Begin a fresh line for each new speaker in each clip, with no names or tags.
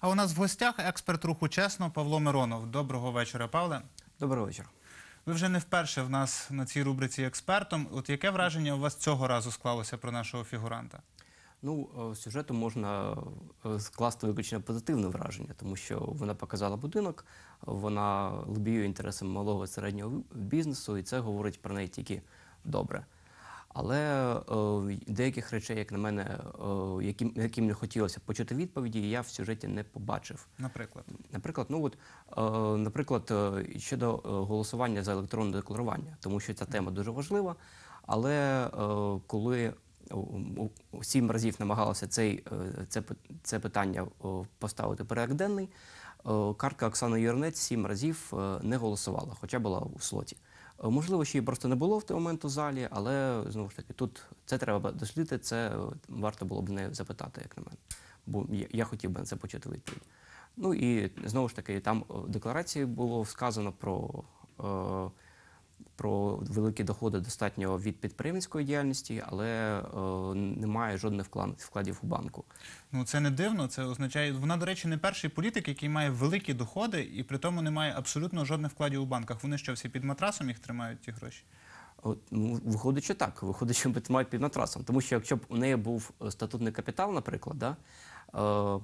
А у нас в гостях експерт руху чесно Павло Миронов. Доброго вечора, Павле.
Доброго вечора.
Ви вже не вперше в нас на цій рубриці експертом. От яке враження у вас цього разу склалося про нашого фігуранта?
Ну, е, сюжету можна е, скласти виключно позитивне враження, тому що вона показала будинок, вона лобіює інтереси малого і середнього бізнесу, і це говорить про неї тільки добре. Але е, деяких речей, як на мене, яким, яким не хотілося почути відповіді, я в сюжеті не побачив.
Наприклад,
Наприклад, ну от, е, наприклад, е, щодо голосування за електронне декларування, тому що ця тема дуже важлива. Але коли сім разів намагалася цей, це, це питання поставити порядок денний, картка Оксани Юрнець сім разів не голосувала, хоча була у слоті. Е, Можливо, ще її просто не було в той момент у залі, але знову ж таки, тут це треба дослідити, це е, варто було б не запитати, як на мене. Бо я, хотів би на це почути відповідь. Ну і знову ж таки, там е, в декларації було сказано про, е, про великі доходи достатньо від підприємницької діяльності, але е, немає жодних вкладів у банку.
ну це не дивно. Це означає, вона, до речі, не перший політик, який має великі доходи і при тому не має абсолютно жодних вкладів у банках. Вони що всі під матрасом їх тримають ті гроші?
От, ну, виходить, що так, виходить, що мають під матрасом. Тому що якщо б у неї був е, статутний капітал, наприклад, да, е,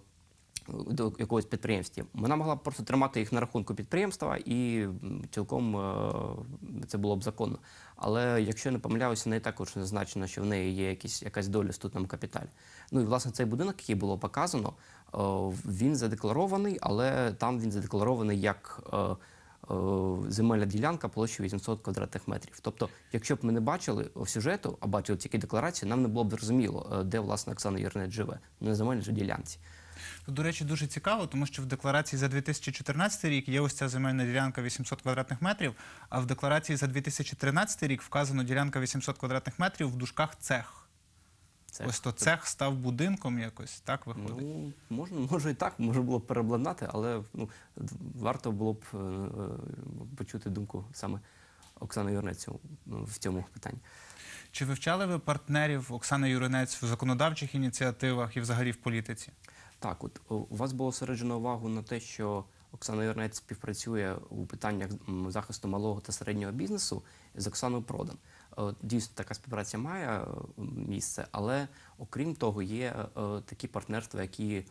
до якогось підприємства, вона могла б просто тримати їх на рахунку підприємства і цілком е, це було б законно. Але якщо я не помиляюся, не також зазначено, що в неї є якісь, якась доля в статутному капіталі. Ну і власне цей будинок, який було показано, е, він задекларований, але там він задекларований як. е, земельна ділянка площею 800 квадратних метрів. Тобто, якщо б ми не бачили сюжету, а бачили тільки декларацію, нам не було б зрозуміло, де власне Оксана Юрнець живе на земельній ділянці.
До речі, дуже цікаво, тому що в декларації за 2014 рік є ось ця земельна ділянка 800 квадратних метрів, а в декларації за 2013 рік вказано ділянка 800 квадратних метрів в душках цех.
Це
Ось то цех став будинком якось, так виходить.
ну можна, може і так, може було б переобладнати, але ну варто було б е, е, почути думку саме Оксани Юрнець в цьому питанні.
Чи вивчали ви партнерів Оксани Юринець в законодавчих ініціативах і взагалі в політиці?
Так, от у вас було середжено увагу на те, що Оксана Юрнець співпрацює у питаннях захисту малого та середнього бізнесу з Оксаною Продан. Е, Дійсно, така співпраця має е, місце, але окрім того, є е, такі партнерства, які е,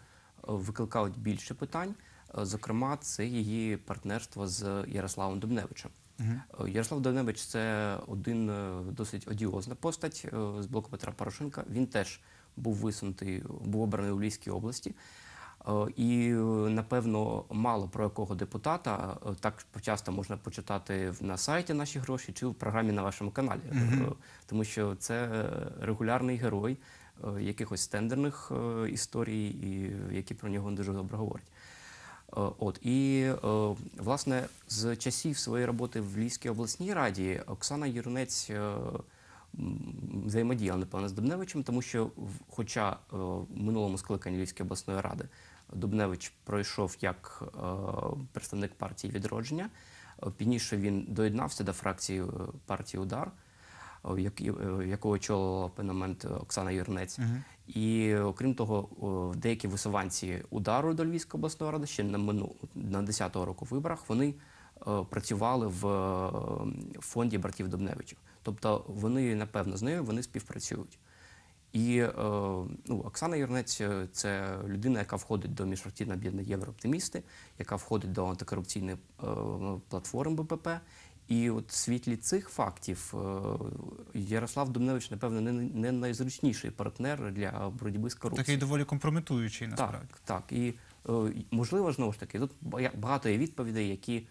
викликають більше питань. Е, Зокрема, це її партнерство з Ярославом Дубневичем. Е, Ярослав Дубневич це один е, досить одіозна постать е, з блоку Петра Порошенка. Він теж був висунутий, був обраний у Львівській області. Е, І, е, напевно, мало про якого депутата е, так часто можна почитати на сайті наші гроші чи в програмі на вашому каналі. Тому що це регулярний герой якихось тендерних історій, і які про нього дуже добре говорять. От і власне з часів своєї роботи в Львівській обласній раді Оксана Юрнець м, взаємодіяла напевно з Дубневичем, тому що, хоча е, в минулому скликанні Львівської обласної ради Дубневич пройшов як е, представник партії відродження, е, пізніше він доєднався до фракції партії Удар. Яку очолила момент Оксана Юрнець. І окрім того, деякі висуванці удару до Львівської обласної ради ще на мину на 10-го року виборах вони працювали в фонді братів Дубневичів. Тобто вони, напевно, з нею вони співпрацюють. І е, ну, Оксана Юрнець е, це людина, яка входить до міжфракційного об'єднання Єврооптимісти, яка входить до антикорупційної е, платформи БПП. І от в світлі цих фактів е, Ярослав Дубневич, напевно, не, не найзручніший партнер для боротьби з корупцією.
Такий доволі компрометуючий насправді.
Так, так. І е, можливо, знову ж таки, тут багато є відповідей, які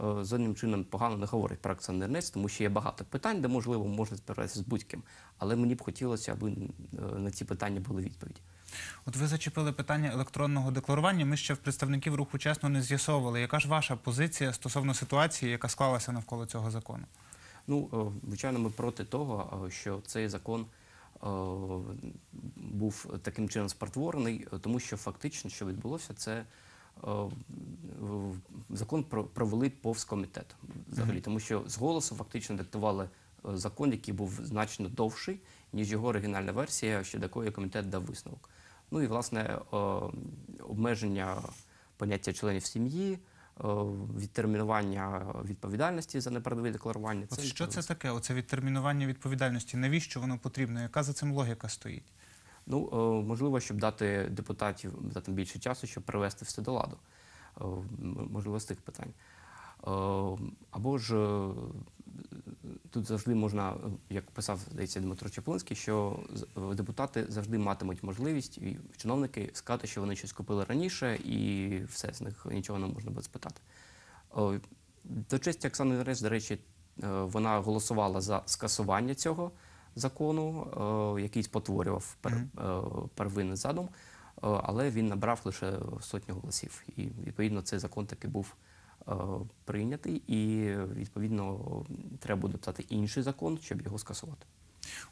жодним чином погано не говорять про Ернець, тому що є багато питань, де можливо можна спиратися з будь-ким. Але мені б хотілося, аби е, на ці питання були відповіді.
От ви зачепили питання електронного декларування. Ми ще в представників руху чесно не з'ясовували. Яка ж ваша позиція стосовно ситуації, яка склалася навколо цього закону?
Ну, е, звичайно, ми проти того, е, що цей закон е, був таким чином спотворений, е, тому що фактично, що відбулося, це е, закон про- провели повз комітет взагалі, тому що з голосу фактично диктували е, закон, який був значно довший, ніж його оригінальна версія, щодо якої комітет дав висновок. Ну і власне е, обмеження поняття членів сім'ї, е, відтермінування відповідальності за неправдиве декларування.
От що це таке? Оце відтермінування відповідальності. Навіщо воно потрібно? Яка за цим логіка стоїть?
Ну, е, можливо, щоб дати депутатів дати більше часу, щоб привести все до ладу. Е, Можливо, з тих питань. Е, Або ж тут завжди можна, як писав здається Дмитро Чаплинський, що депутати завжди матимуть можливість і чиновники сказати, що вони щось купили раніше, і все з них нічого не можна буде спитати. До честі Оксани Гресь, до речі, вона голосувала за скасування цього закону, е, який спотворював пер, е, первинний задум, е, але він набрав лише сотню голосів. І відповідно цей закон таки був прийнятий, і відповідно треба буде писати інший закон, щоб його скасувати.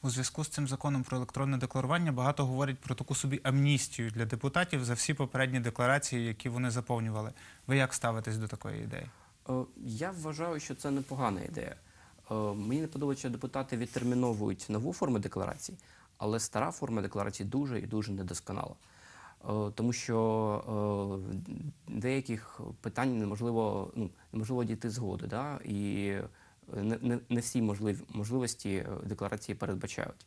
У зв'язку з цим законом про електронне декларування багато говорять про таку собі амністію для депутатів за всі попередні декларації, які вони заповнювали. Ви як ставитесь до такої ідеї?
Я вважаю, що це непогана ідея. Е, Мені не подобається, що депутати відтерміновують нову форму декларації, але стара форма декларації дуже і дуже недосконала. Е, Тому що е, деяких питань неможливо, ну, неможливо дійти згоди, да? і не, не, всі можлив, можливості декларації передбачають.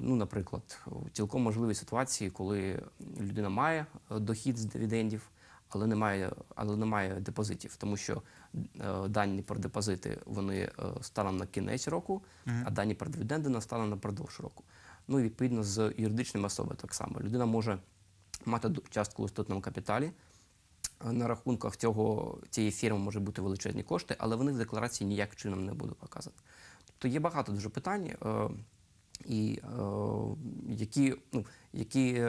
Ну, наприклад, цілком можливі ситуації, коли людина має дохід з дивідендів, але немає, але немає депозитів, тому що е, дані про депозити вони е, станом на кінець року, а дані про дивіденди на станом на продовж року. Ну і відповідно з юридичними особами так само. Людина може мати частку у істотному капіталі. е, На рахунках цього цієї фірми може бути величезні кошти, але вони в декларації ніяк чином не будуть показані. Тобто є багато дуже питань, е, і е, які, ну, які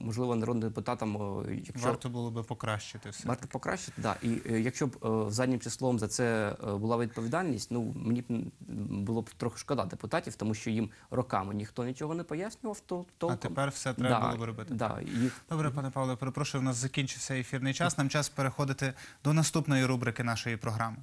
можливо народним депутатам, е, якщо
Варто було би покращити все.
Варто покращити, да. І е, якщо б е, заднім числом за це була відповідальність, ну мені б було б трохи шкода депутатів, тому що їм роками ніхто нічого не пояснював, то
А тепер все треба
да,
було б робити.
Да,
Добре, пане Павло, перепрошую, у нас закінчився ефірний час. Нам час переходити до наступної рубрики нашої програми.